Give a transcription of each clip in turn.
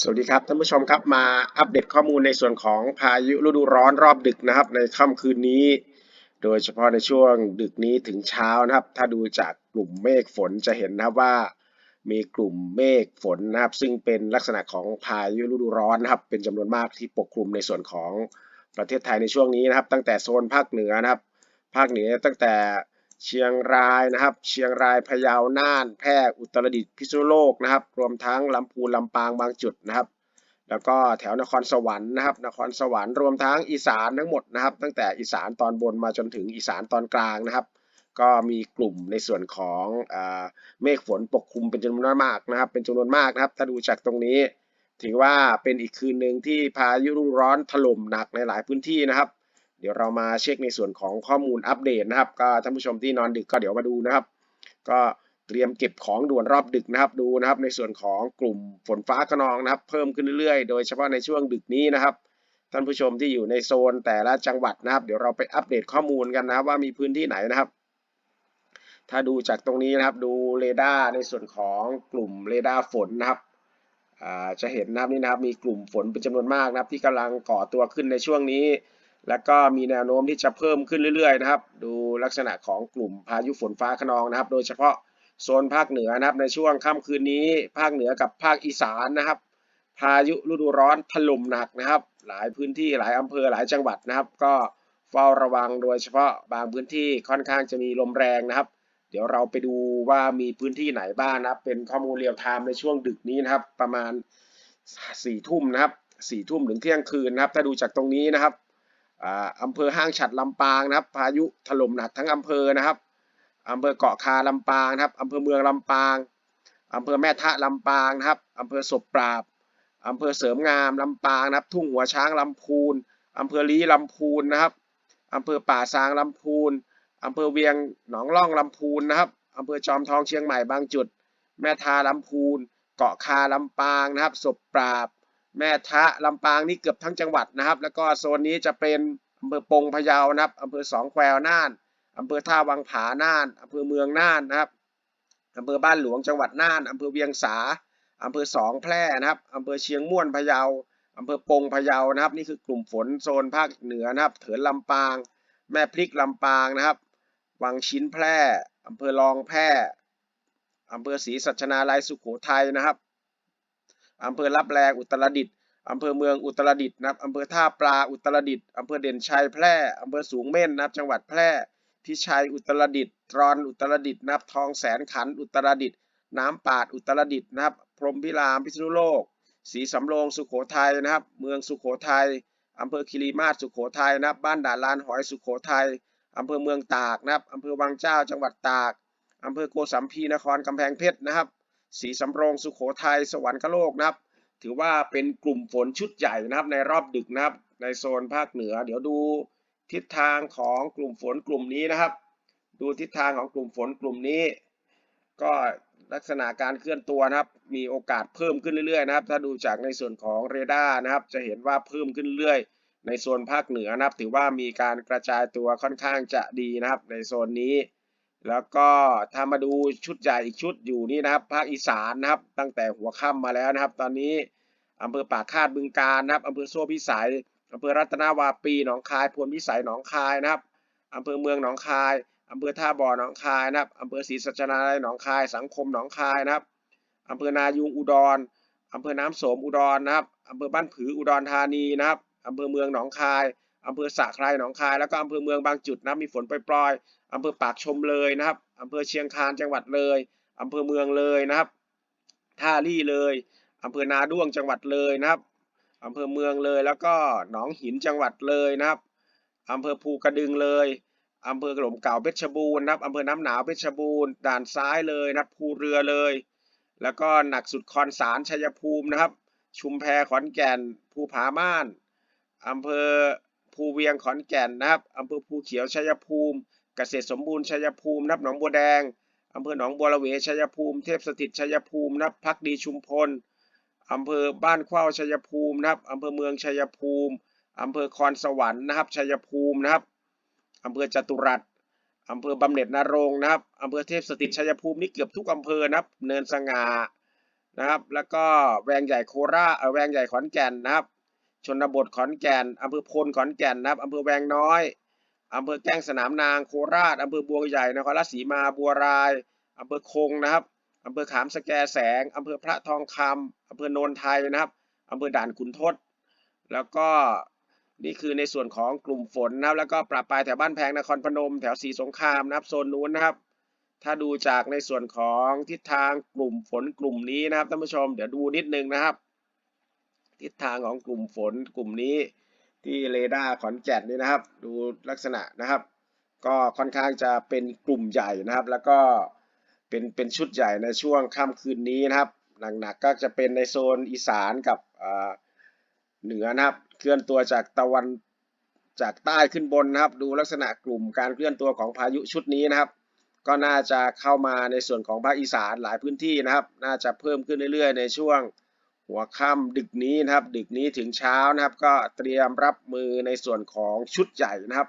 สวัสดีครับท่านผู้ชมครับมาอัปเดตข้อมูลในส่วนของพายุฤดูร้อนรอบดึกนะครับ ในค่ำคืนนี้ โดยเฉพาะในช่วงดึกนี้ถึงเช้านะครับ ถ้าดูจากกลุ่มเมฆฝนจะเห็นนะครับว่า มีกลุ่มเมฆฝนนะครับ ซึ่งเป็นลักษณะของพายุฤดูร้อนนะครับ เป็นจำนวนมากที่ปกคลุมในส่วนของประเทศไทยในช่วงนี้นะครับ ตั้งแต่โซนภาคเหนือนะครับ ภาคเหนือตั้งแต่ เชียงรายนะครับ เชียงรายพะเยาน่าน แพร่อุตรดิตถ์พิษณุโลกนะครับ รวมทั้งลำพูนลำปางบางจุดนะครับ แล้วก็แถวนครสวรรค์นะครับ นครสวรรค์รวมทั้งอีสานทั้งหมดนะครับ ตั้งแต่อีสานตอนบนมาจนถึงอีสานตอนกลางนะครับ ก็มีกลุ่มในส่วนของเมฆฝนปกคลุมเป็นจำนวนมากนะครับ เป็นจำนวนมากนะครับ ถ้าดูจากตรงนี้ ถือว่าเป็นอีกคืนหนึ่งที่พายุฤดูร้อนถล่มหนักในหลายพื้นที่นะครับ เดี๋ยวเรามาเช็คในส่วนของข้อมูลอัปเดตนะครับ ก็ท่านผู้ชมที่นอนดึกก็เดี๋ยวมาดูนะครับ ก็เตรียมเก็บของด่วนรอบดึกนะครับดูนะครับ ในส่วนของกลุ่มฝนฟ้าขนองนะครับ เพิ่มขึ้นเรื่อยๆ โดยเฉพาะในช่วงดึกนี้นะครับท่านผู้ชมที่อยู่ในโซนแต่ละจังหวัดนะครับ เดี๋ยวเราไปอัปเดตข้อมูลกันนะครับว่ามีพื้นที่ไหนนะครับ ถ้าดูจากตรงนี้นะครับดูเรดาร์ในส่วนของกลุ่มเรดาร์ฝนนะครับจะเห็นนะครับนี่นะครับมีกลุ่มฝนเป็นจำนวนมากนะครับ ที่กำลังก่อตัวขึ้นในช่วงนี้ แล้วก็มีแนวโน้มที่จะเพิ่มขึ้นเรื่อยๆนะครับ ดูลักษณะของกลุ่มพายุฝนฟ้าขนองนะครับ โดยเฉพาะโซนภาคเหนือนะครับ ในช่วงค่ำคืนนี้ ภาคเหนือกับภาคอีสานนะครับ พายุฤดูร้อนถล่มหนักนะครับ หลายพื้นที่หลายอำเภอหลายจังหวัดนะครับ ก็เฝ้าระวังโดยเฉพาะบางพื้นที่ค่อนข้างจะมีลมแรงนะครับ เดี๋ยวเราไปดูว่ามีพื้นที่ไหนบ้างนะครับ เป็นข้อมูลเรียลไทม์ในช่วงดึกนี้นะครับ ประมาณสี่ทุ่มนะครับสี่ทุ่มถึงเที่ยงคืนนะครับ ถ้าดูจากตรงนี้นะครับ อ่าอำเภอห้างฉัดลำปางนะครับ พายุถล่มหนักทั้งอำเภอนะครับอำเภอเกาะคาลำปางนะครับอำเภอเมืองลำปางอำเภอแม่ทะลำปางนะครับอำเภอศพปราบอำเภอเสริมงามลำปางนะครับ ทุ่งหัวช้างลำพูนอำเภอลีลำพูนนะครับอำเภอป่าซางลำพูนอำเภอเวียงหนองล่องลำพูนนะครับอำเภอจอมทองเชียงใหม่บางจุด แม่ทาลำพูน เกาะคาลำปางนะครับศพปราบ แม่ทะลำปางนี่เกือบทั้งจังหวัดนะครับ แล้วก็โซนนี้จะเป็นอำเภอปงพะเยานะครับอำเภอสองแควน่านอำเภอท่าวังผาน่านอำเภอเมืองน่านนะครับอำเภอบ้านหลวงจังหวัดน่านอำเภอเวียงสาอำเภอสองแพร่นะครับอำเภอเชียงม่วนพะเยาอำเภอปงพะเยานะครับ นี่คือกลุ่มฝนโซนภาคเหนือนะครับ เถินลำปาง แม่พริกลำปางนะครับ วังชิ้นแพร่อำเภอรองแพร่อำเภอศรีสัชนาลัยสุโขทัยนะครับ อำเภอรับแลอุตรดิตถ์อำเภอเมืองอุตรดิตถ์นะครับอำเภอท่าปลาอุตรดิตถ์อำเภอเด่นชัยแพร่อำเภอสูงเม่นนะครับจังหวัดแพร่พิชัยอุตรดิตถ์ตรอนอุตรดิตถ์นะครับทองแสนขันอุตรดิตถ์น้ำปาดอุตรดิตถ์นะครับพรหมพิรามพิษณุโลกศรีสำโรงสุโขทัยนะครับ เมืองสุโขทัยอำเภอคิริมาศสุโขทัยนะครับ บ้านด่านลานหอยสุโขทัยอำเภอเมืองตากนะครับอำเภอวังเจ้าจังหวัดตากอำเภอโกสัมพีนครกำแพงเพชรนะครับ ศรีสำโรงสุโขทัยสวรรคโลกนะครับ ถือว่าเป็นกลุ่มฝนชุดใหญ่นะครับ ในรอบดึกนะครับ ในโซนภาคเหนือ เดี๋ยวดูทิศทางของกลุ่มฝนกลุ่มนี้นะครับ ดูทิศทางของกลุ่มฝนกลุ่มนี้ ก็ลักษณะการเคลื่อนตัวนะครับ มีโอกาสเพิ่มขึ้นเรื่อยๆนะครับ ถ้าดูจากในส่วนของเรดาร์นะครับ จะเห็นว่าเพิ่มขึ้นเรื่อยในโซนภาคเหนือนะครับ ถือว่ามีการกระจายตัวค่อนข้างจะดีนะครับ ในโซนนี้ แล้วก็ถ้ามาดูชุดใหญ่อีกชุดอยู่นี่นะครับภาคอีสานนะครับ ตั้งแต่หัวค่ำมาแล้วนะครับ ตอนนี้อำเภอปากคาดบึงกาฬนะครับอำเภอโซ่พิสัยอำเภอรัตนาวาปีหนองคายพลพิสัยหนองคายนะครับอำเภอเมืองหนองคายอำเภอท่าบ่อหนองคายนะครับอำเภอศรีสัชนาลัยหนองคายสังคมหนองคายนะครับอำเภอนายุงอุดรอำเภอน้ำโสมอุดรนะครับอำเภอบ้านผืออุดรธานีนะครับอำเภอเมืองหนองคายอำเภอสะไครหนองคาย แล้วก็อำเภอเมืองบางจุดนะมีฝนปล่อย อำเภอปากชมเลยนะครับอำเภอเชียงคานจังหวัดเลยอำเภอเมืองเลยนะครับ ท่าลี่เลยอำเภอนาด้วงจังหวัดเลยนะครับอำเภอเมืองเลยแล้วก็หนองหินจังหวัดเลยนะครับอำเภอภูกระดึงเลยอำเภอกลมเก่าเพชรบูรณ์นะครับอำเภอน้ำหนาวเพชรบูรณ์ด่านซ้ายเลยนะครับภูเรือเลย แล้วก็หนักสุดคอนสารชัยภูมินะครับ ชุมแพขอนแก่นภูผาม่านอำเภอภูเวียงขอนแก่นนะครับอำเภอภูเขียวชัยภูมิ เกษตรสมบูรณ์ชัยภูมินับหนองบัวแดงอำเภอหนองบัวระเวชัยภูมิเทพสถิตชัยภูมินับพักดีชุมพลอำเภอบ้านเข้าชัยภูมินะครับอำเภอเมืองชัยภูมิอำเภอคอนสวรรค์นะครับชัยภูมินะครับอำเภอจตุรัสอำเภอบำเหน็จนรงนะครับอำเภอเทพสถิตชัยภูมินี่เกือบทุกอำเภอนะครับ เนินสง่านะครับ แล้วก็แวงใหญ่โคราชแวงใหญ่ขอนแก่นนะครับ ชนบทขอนแก่นอำเภอพลขอนแก่นนะครับอำเภอแวงน้อย อำเภอแก้งสนามนางโคราชอำเภอบัวใหญ่นครราชสีมาบัวรายอำเภอคงนะครับอำเภอขามสแกแสงอำเภอพระทองคำอำเภอโนนไทยนะครับอำเภอด่านขุนทด แล้วก็นี่คือในส่วนของกลุ่มฝนนะครับ แล้วก็ปรับปลายแถวบ้านแพงนครพนม แถวสีสงครามนะครับโซนนู้นนะครับ ถ้าดูจากในส่วนของทิศทางกลุ่มฝนกลุ่มนี้นะครับท่านผู้ชมเดี๋ยวดูนิดนึงนะครับ ทิศทางของกลุ่มฝนกลุ่มนี้ ที่เรดาร์ขอนแก่นนี่นะครับ ดูลักษณะนะครับ ก็ค่อนข้างจะเป็นกลุ่มใหญ่นะครับ แล้วก็เป็นเป็นชุดใหญ่ในช่วงค่ำคืนนี้นะครับ หนักๆก็จะเป็นในโซนอีสานกับเหนือนะครับ เคลื่อนตัวจากตะวันจากใต้ขึ้นบนนะครับ ดูลักษณะกลุ่มการเคลื่อนตัวของพายุชุดนี้นะครับ ก็น่าจะเข้ามาในส่วนของภาคอีสานหลายพื้นที่นะครับ น่าจะเพิ่มขึ้นเรื่อยๆ ในช่วง หัวค่ำดึกนี้นะครับ ดึกนี้ถึงเช้านะครับ ก็เตรียมรับมือในส่วนของชุดใหญ่นะครับ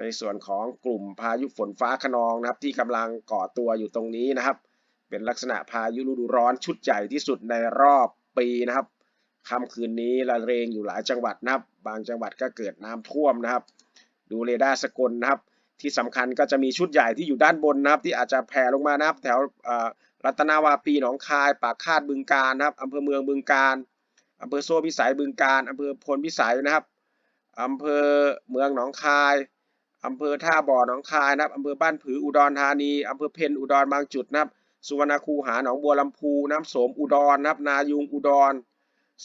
ในส่วนของกลุ่มพายุฝนฟ้าขนองนะครับ ที่กำลังก่อตัวอยู่ตรงนี้นะครับ เป็นลักษณะพายุฤดูร้อนชุดใหญ่ที่สุดในรอบปีนะครับค่ำคืนนี้ละเรงอยู่หลายจังหวัดนะครับ บางจังหวัดก็เกิดน้ำท่วมนะครับ ดูเรดาร์สกลนะครับ ที่สำคัญก็จะมีชุดใหญ่ที่อยู่ด้านบนนะครับ ที่อาจจะแผ่ลงมานะครับ แถวอ่อ รัตนาวาปีหนองคาย ปากคาดบึงการนะครับอำเภอเมืองบึงการอำเภอโซ่พิสัยบึงการอำเภอพลพิสัยนะครับอำเภอเมืองหนองคายอำเภอท่าบ่อหนองคายนะครับอำเภอบ้านผืออุดรธานีอำเภอเพนอุดรบางจุดนะครับสุวรรณคูหาหนองบัวลำพูน้ำโสมอุดรนะครับนายุงอุดร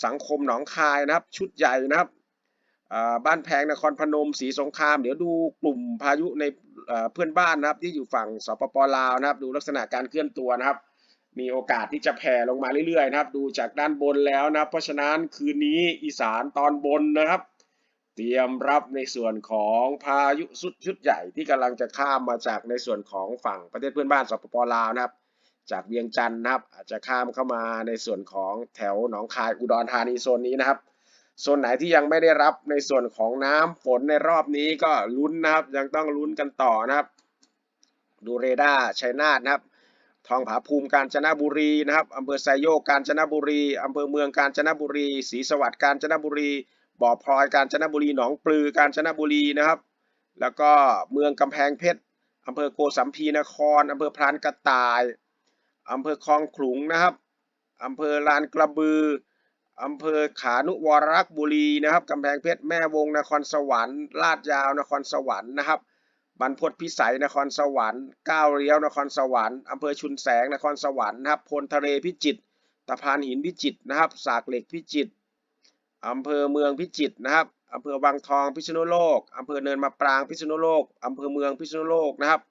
สังคมหนองคายนะครับ ชุดใหญ่นะครับบ้านแพงนครพนมศรีสงคราม เดี๋ยวดูกลุ่มพายุในเอ่อเพื่อนบ้านนะครับที่อยู่ฝั่งสปปลาวนะครับ ดูลักษณะการเคลื่อนตัวนะครับ มีโอกาสที่จะแผ่ลงมาเรื่อยๆนะครับ ดูจากด้านบนแล้วนะเพราะฉะนั้นคืนนี้อีสานตอนบนนะครับ เตรียมรับในส่วนของพายุสุดชุดใหญ่ที่กำลังจะข้ามมาจากในส่วนของฝั่งประเทศเพื่อนบ้านสปปลาวนะครับ จากเวียงจันทร์นะครับ อาจจะข้ามเข้ามาในส่วนของแถวหนองคายอุดรธานีโซนนี้นะครับโซนไหนที่ยังไม่ได้รับในส่วนของน้ำฝนในรอบนี้ก็ลุ้นนะครับยังต้องลุ้นกันต่อนะครับ ดูเรดาร์ชัยนาทนะครับ ทองผาภูมิกาญจนบุรีนะครับอำเภอไซโยกกาญจนบุรีอำเภอเมืองกาญจนบุรีศรีสวัสดิ์กาญจนบุรี บ่อพลอยกาญจนบุรีหนองปลือกาญจนบุรีนะครับ แล้วก็เมืองกำแพงเพชรอำเภอโกสัมพีนครอำเภอพรานกระต่ายอำเภอคลองขลุงนะครับอำเภอลานกระบืออำเภอขานุวรรักษ์บุรีนะครับกำแพงเพชรแม่วงนครสวรรค์ลาดยาวนครสวรรค์นะครับ บรรพตพิสัยนครสวรรค์ก้าวเลี้ยวนครสวรรค์อำเภอชุนแสงนครสวรรค์นะครับพลทะเลพิจิตรตะพานหินพิจิตรนะครับ สากเหล็กพิจิตรอำเภอเมืองพิจิตรนะครับอำเภอวังทองพิษณุโลกอำเภอเนินมะปรางพิษณุโลกอำเภอเมืองพิษณุโลกนะครับ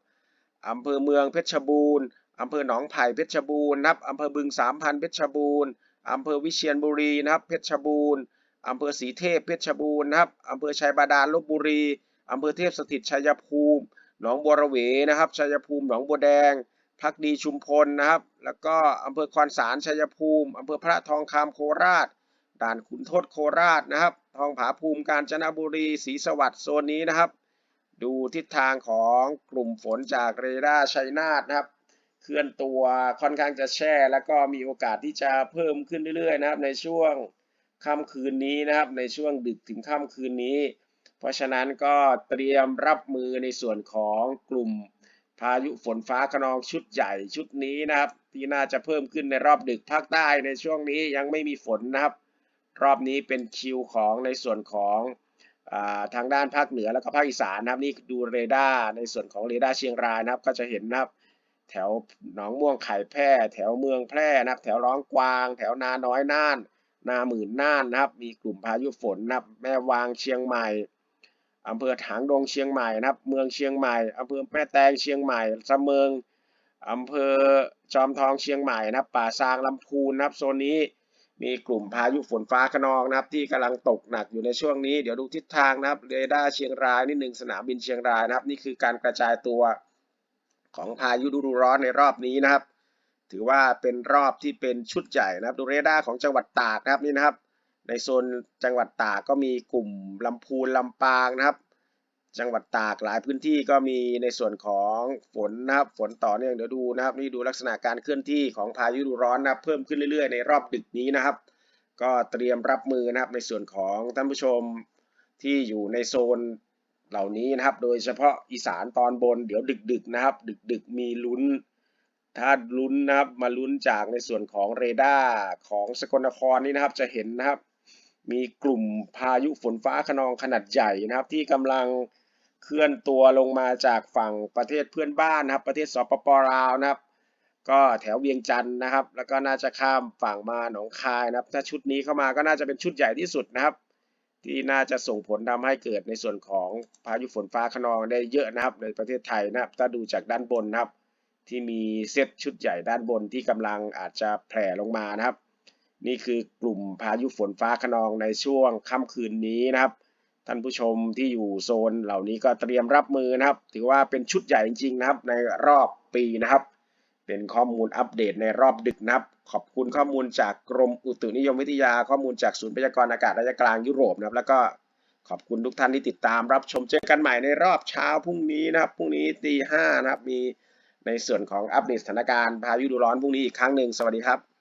อำเภอเมืองเพชรบูรณ์อำเภอหนองไผ่เพชรบูรณ์นะครับอำเภอบึงสามพันเพชรบูรณ์อำเภอวิเชียรบุรีนะครับเพชรบูรณ์อำเภอศรีเทพเพชรบูรณ์นะครับอำเภอชัยบาดาลลบบุรี อำเภอเทพสถิตชัยภูมิ หนองบัวระเวนะครับชัยภูมิ หนองบัวแดงพักดีชุมพลนะครับ แล้วก็อำเภอคอนสารชัยภูมิอำเภอพระทองคำโคราช ด่านขุนทดโคราชนะครับ ทองผาภูมิกาญจนบุรีศรีสวัสดิ์โซนนี้นะครับ ดูทิศทางของกลุ่มฝนจากเรดาร์ชัยนาทนะครับ เคลื่อนตัวค่อนข้างจะแช่ แล้วก็มีโอกาสที่จะเพิ่มขึ้นเรื่อยๆนะครับ ในช่วงค่ำคืนนี้นะครับ ในช่วงดึกถึงค่ำคืนนี้ เพราะฉะนั้นก็เตรียมรับมือในส่วนของกลุ่มพายุฝนฟ้าขนองชุดใหญ่ชุดนี้นะครับ ที่น่าจะเพิ่มขึ้นในรอบดึกภาคใต้ในช่วงนี้ยังไม่มีฝนนะครับ รอบนี้เป็นคิวของในส่วนของอาทางด้านภาคเหนือแล้วก็ภาคอีสานนะครับนี่ดูเรดาร์ในส่วนของเรดาร์เชียงรายนะครับ ก็จะเห็นนะครับ แถวหนองม่วงไข่แพร่ แถวเมืองแพร่นะครับ แถวร้องกวาง แถวนาน้อยน่าน นาหมื่นน่านนะครับ มีกลุ่มพายุฝนนะครับแม่วางเชียงใหม่ อำเภอถางดงเชียงใหม่นะครับ เมืองเชียงใหม่อำเภอแม่แตงเชียงใหม่สะเมิงอำเภอจอมทองเชียงใหม่นะครับ ป่าซางลำพูนนะครับโซนนี้มีกลุ่มพายุฝนฟ้าขนองนะครับ ที่กำลังตกหนักอยู่ในช่วงนี้ เดี๋ยวดูทิศทางนะครับเรดาร์เชียงรายนิดหนึ่งสนามบินเชียงรายนะครับ นี่คือการกระจายตัวของพายุฤดูร้อนในรอบนี้นะครับ ถือว่าเป็นรอบที่เป็นชุดใหญ่นะครับ ดูเรดาร์ของจังหวัดตากนะครับนี่นะครับ ในโซนจังหวัดตากก็มีกลุ่มลำพูนลำปางนะครับ จังหวัดตากหลายพื้นที่ก็มีในส่วนของฝนนะครับ ฝนต่อเนื่องเดี๋ยวดูนะครับ นี่ดูลักษณะการเคลื่อนที่ของพายุฤดูร้อนนะครับ เพิ่มขึ้นเรื่อยๆ ในรอบดึกนี้นะครับ ก็เตรียมรับมือนะครับในส่วนของท่านผู้ชมที่อยู่ในโซนเหล่านี้นะครับ โดยเฉพาะอีสานตอนบนเดี๋ยวดึกๆนะครับ ดึกๆมีลุ้นถ้าลุ้นนะครับมาลุ้นจากในส่วนของเรดาร์ของสกลนครนี่นะครับจะเห็นนะครับ มีกลุ่มพายุฝนฟ้าขนองขนาดใหญ่นะครับ ที่กำลังเคลื่อนตัวลงมาจากฝั่งประเทศเพื่อนบ้านนะครับ ประเทศสปปลาวนะครับ ก็แถวเวียงจันทร์นะครับ แล้วก็น่าจะข้ามฝั่งมาหนองคายนะครับ ถ้าชุดนี้เข้ามาก็น่าจะเป็นชุดใหญ่ที่สุดนะครับ ที่น่าจะส่งผลทำให้เกิดในส่วนของพายุฝนฟ้าขนองได้เยอะนะครับ ในประเทศไทยนะครับ ถ้าดูจากด้านบนนะครับ ที่มีเซตชุดใหญ่ด้านบนที่กำลังอาจจะแผ่ลงมานะครับ นี่คือกลุ่มพายุฝนฟ้าขนองในช่วงค่ำคืนนี้นะครับ ท่านผู้ชมที่อยู่โซนเหล่านี้ก็เตรียมรับมือนะครับ ถือว่าเป็นชุดใหญ่จริงๆนะครับ ในรอบปีนะครับ เป็นข้อมูลอัปเดตในรอบดึกนะครับ ขอบคุณข้อมูลจากกรมอุตุนิยมวิทยาข้อมูลจากศูนย์พยากรณ์อากาศระยะกลางยุโรปนะครับ แล้วก็ขอบคุณทุกท่านที่ติดตามรับชมเจอกันใหม่ในรอบเช้าพรุ่งนี้นะครับพรุ่งนี้ตีห้านะครับมีในส่วนของอัปเดตสถานการณ์พายุดูร้อนพรุ่งนี้อีกครั้งหนึ่งสวัสดีครับ